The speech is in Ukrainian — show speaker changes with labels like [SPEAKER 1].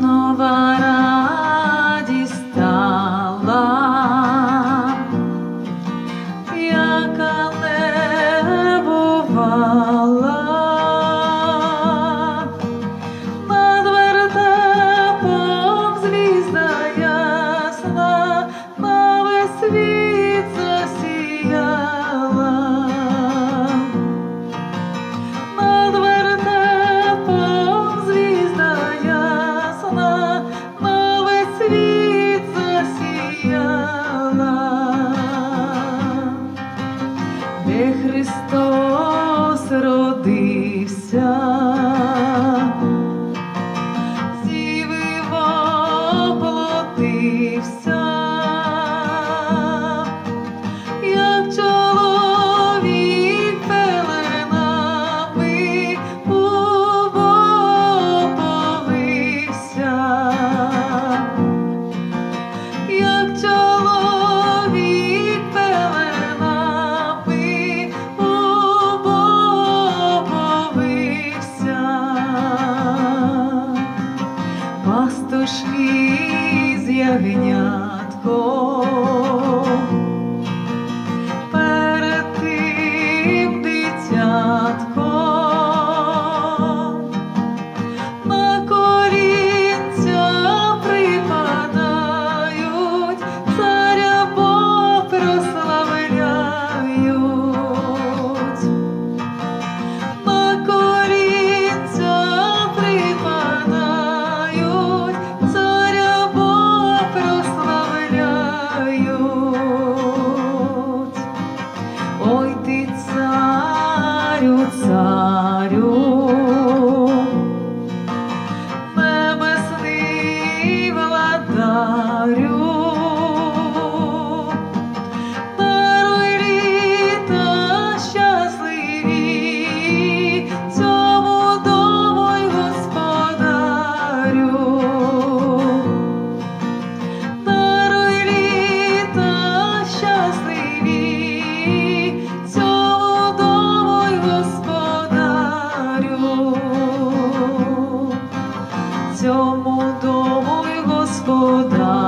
[SPEAKER 1] Novaraj. весна на весь світ Христос родився. пастушки з ягнятком. 一次。for the